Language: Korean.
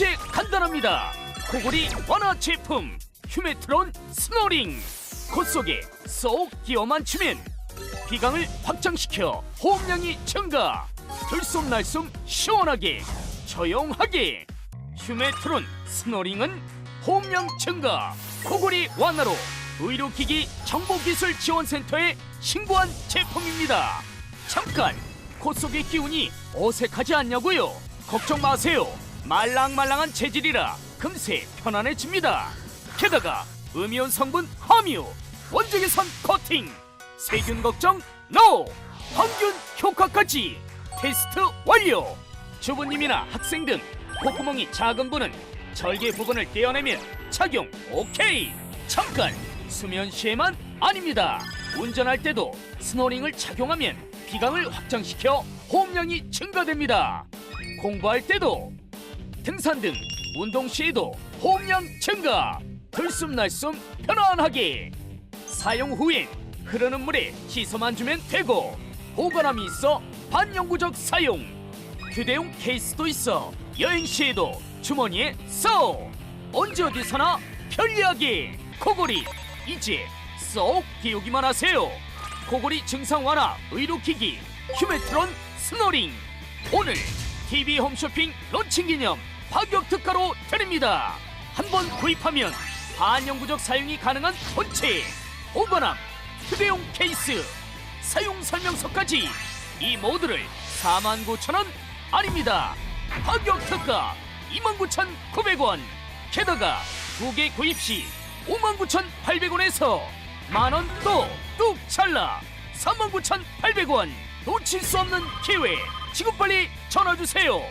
이제 간단합니다. 코골이 완화 제품 휴메트론 스노링. 콧 속에 쏙 끼워만 추면 비강을 확장시켜 호흡량이 증가. 들숨날숨 시원하게 조용하게. 휴메트론 스노링은 호흡량 증가. 코골이 완화로 의료기기 정보기술지원센터에 신고한 제품입니다. 잠깐 콧 속의 기운이 어색하지 않냐고요? 걱정 마세요 말랑말랑한 재질이라 금세 편안해집니다. 게다가 음이온 성분 함유 원적외선 코팅 세균 걱정 NO 항균 효과까지 테스트 완료. 주부님이나 학생 등 콧구멍이 작은 분은 절개 부분을 떼어내면 착용 오케이. 잠깐 수면 시에만 아닙니다. 운전할 때도 스노링을 착용하면 비강을 확장시켜 호흡량이 증가됩니다. 공부할 때도 등산 등 운동 시에도 호흡량 증가 들숨날숨 편안하게. 사용 후엔 흐르는 물에 씻어만 주면 되고 보관함이 있어 반영구적 사용. 휴대용 케이스도 있어 여행 시에도 주머니에 쏙 언제 어디서나 편리하게. 코골이 이제 쏙 끼우기만 하세요. 코골이 증상 완화 의료기기 휴메트론 스노링. 오늘 TV 홈쇼핑 론칭 기념 파격 특가로 드립니다 한 번 구입하면 반영구적 사용이 가능한 본체 보관함 휴대용 케이스 사용 설명서까지 이 모두를 49,000원 아닙니다. 가격 특가 29,900원. 게다가 두 개 구입 시 59,800원에서 만원 또뚝 잘라 39,800원. 놓칠 수 없는 기회. 지금 빨리 전화 주세요.